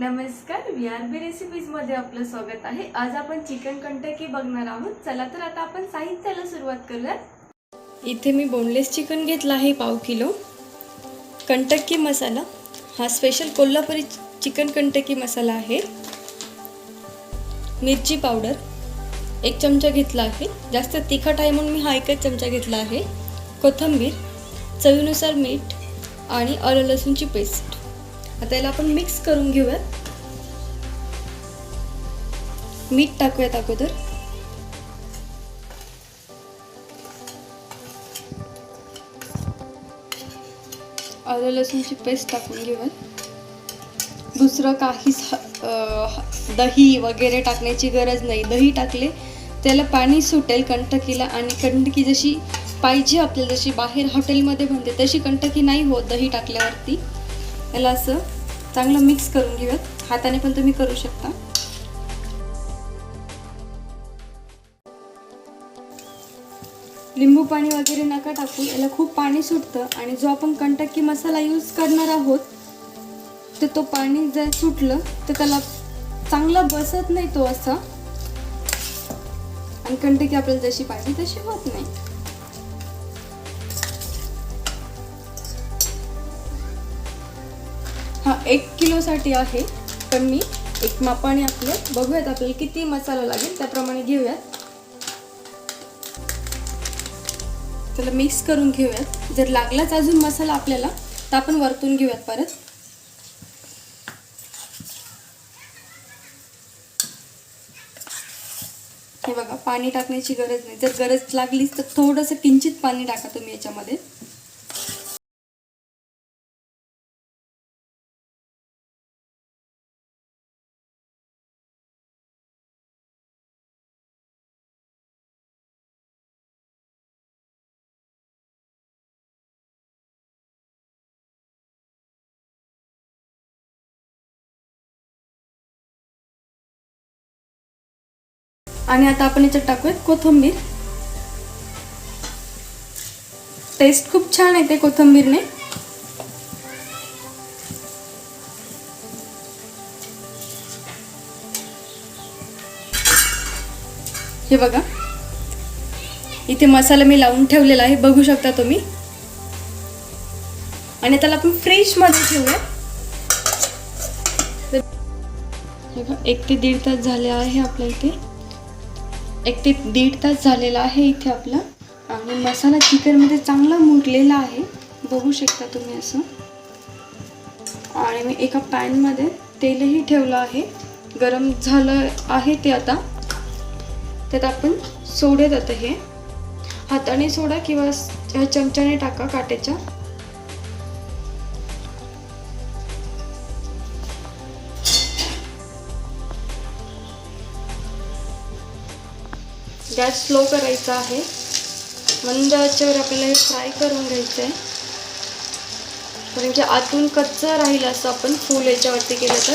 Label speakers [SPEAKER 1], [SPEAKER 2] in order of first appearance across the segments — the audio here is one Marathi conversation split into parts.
[SPEAKER 1] नमस्कार वी आर बी रेसिपीजमध्ये आपलं स्वागत आहे. आज आपण चिकन कंटकी बघणार आहोत. चला तर आता आपण साहित्याला सुरुवात करूयात. इथे मी बोनलेस चिकन घेतलं आहे पाव किलो. कंटक्की मसाला. हा special Kolhapuri chicken Kentucky masala आहे. मिरची पावडर एक चमचा घेतला आहे. जास्त तिखट आहे म्हणून मी हा एकच चमचा घेतला आहे. कोथिंबीर चवीनुसार मीठ आणि आलं लसूणची पेस्ट आता याला आपण मिक्स करून घेऊयात. मीठ टाकूयात अगोदर. आलं लसूणची पेस्ट टाकून घेऊयात. दुसरं काहीच ह- दही वगैरे टाकण्याची गरज नाही. दही टाकले त्याला पाणी सुटेल कंटकीला आणि कंटकी जशी पाहिजे आपल्याला जशी बाहेर हॉटेलमध्ये बनते तशी कंटकी नाही होत दही टाकल्यावरती. याला असं चांगलं मिक्स करून घेऊयात. हाताने पण तुम्ही करू शकता. लिंबू पाणी वगैरे नका टाकू. याला खूप पाणी सुटतं आणि जो आपण कंटकी मसाला यूज करणार आहोत तर तो पाणी जर सुटलं तर त्याला चांगला बसत नाही तो असा. आणि कंटकी आपल्याला जशी पाहिजे तशी होत नाही. हा एक किलोसाठी आहे. पण मी एक मापाने आपले बघूयात आपल्याला किती मसाला लागेल त्याप्रमाणे घेऊयात. त्याला मिक्स करून घेऊयात. जर लागलाच अजून मसाला आपल्याला तर आपण वरतून घेऊयात परत. हे बघा पाणी टाकण्याची गरज नाही. जर गरज लागलीच तर थोडंसं किंचित पाणी टाका तुम्ही याच्यामध्ये. आणि आता आपण याच्यात टाकूयात कोथिंबीर. टेस्ट खूप छान येते कोथिंबीरने. हे बघा. इथे मसाला मी लावून ठेवलेला आहे बघू शकता तुम्ही. आणि त्याला आपण फ्रीजमध्ये ठेवूया हे एक ते दीड तास झाले आहे आपल्या इथे. एक ते दीड तास झालेला आहे इथे आपला. आणि मसाला चिकनमध्ये चांगला मुरलेला आहे. बघू शकता तुम्ही असं. आणि मी एका पॅनमध्ये तेलही ठेवलं आहे. गरम झालं आहे ते आता. त्यात आपण सोडेत आता हे. हाताने सोडा किंवा ह्या चमच्याने टाका काट्याच्या गॅस स्लो करायचा आहे. मंद आचेवर आपल्याला हे फ्राय करून घ्यायचं आहे म्हणजे कारण की आतून कच्चं राहील असं आपण फूल याच्यावरती केलं तर.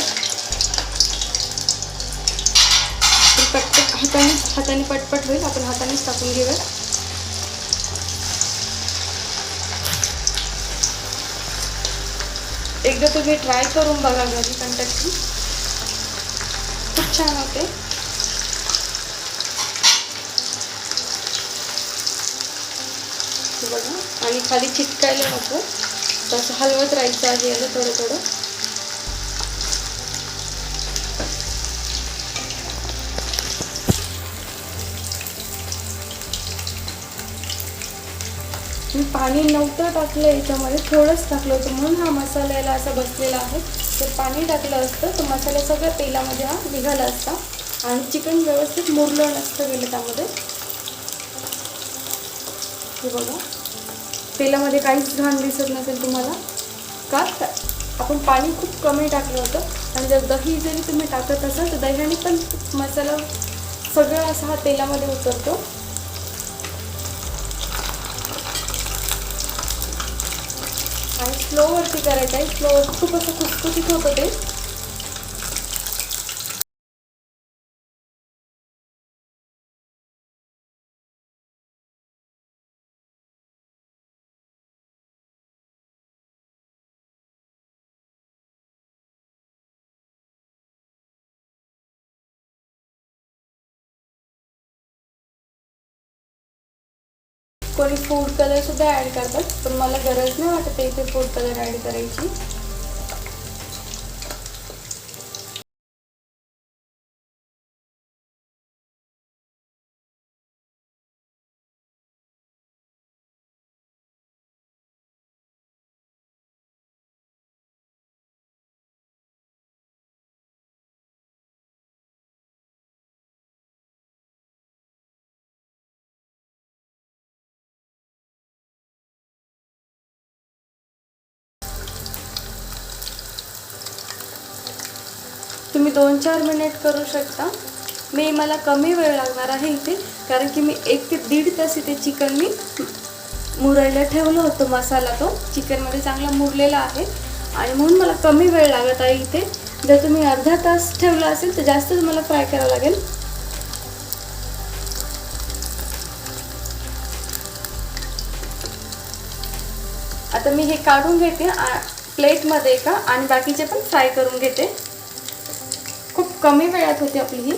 [SPEAKER 1] पटपट हाताने हाताने पटपट होईल. आपण हातानेच टाकून घेऊया. एकदा तुम्ही ट्राय करून बघा घरी कंटक्टी खूप छान होते हे बघा आणि खाली चिटकायला नको. तसं हलवत राहायचं आहे याला थोडं थोडं. मी पाणी नव्हतं टाकलं याच्यामध्ये थोडंच टाकलं होतं. म्हणून हा मसाला याला असा बसलेला आहे. तर पाणी टाकलं असतं तर मसाला सगळ्या तेलामध्ये हा निघाला असता. आणि चिकन व्यवस्थित मुरलं नसतं गेलं त्यामध्ये. हे बघा. तेलामध्ये काहीच घाण दिसत नसेल तुम्हाला. का? आपण पाणी खूप कमी टाकलं होतं. आणि जर दही जरी तुम्ही टाकत असाल तर दह्याने पण मसाला सगळा असा हा तेलामध्ये उतरतो. आणि स्लोवरती करायचं आहे. स्लोवर खूप असं खुसखुशीत होतं ते. कोणी फूड कलरसुद्धा ॲड करतात पण मला गरज नाही वाटत इथे फूड कलर ॲड करायची. तुम्ही दोन चार मिनिट करू शकता. मी मला कमी वेळ लागणार आहे इथे कारण की मी एक ते दीड तास इथे चिकन मी मुरायला ठेवलं होतं मसाला तो. चिकनमध्ये चांगला मुरलेला आहे. आणि म्हणून मला कमी वेळ लागत आहे इथे. जर तुम्ही अर्धा तास ठेवला असेल तर जास्त तुम्हाला फ्राय करावं लागेल. आता मी हे काढून घेते आ- प्लेटमध्ये का आणि बाकीचे पण फ्राय करून घेते. कमी वेळात होती आपली ही.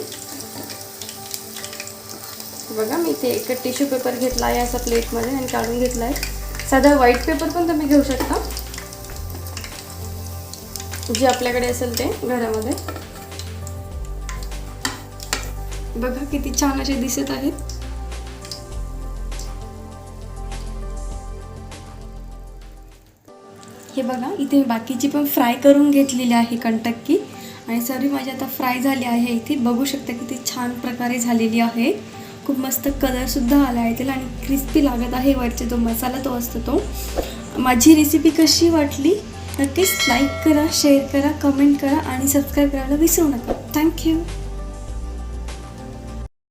[SPEAKER 1] बघा मी इथे एक टिश्यू पेपर घेतला आहे असा प्लेटमध्ये आणि काढून घेतला आहे साधा व्हाईट पेपर पण तुम्ही घेऊ शकता. जे आपल्याकडे असेल ते घरामध्ये. बघा किती छान असे दिसत आहेत. हे बघा इथे बाकीची पण फ्राय करून घेतलेली आहे कंटक्की आणि सर्व माझी आता फ्राय झाली आहे इथे. बघू शकता किती छान प्रकारे झालेली आहे. खूप मस्त कलरसुद्धा आला आहे त्याला आणि क्रिस्पी लागत आहे वरचे जो मसाला तो असतो तो. माझी रेसिपी कशी वाटली? नक्कीच लाईक करा शेअर करा कमेंट करा आणि सबस्क्राईब करायला विसरू नका. थँक्यू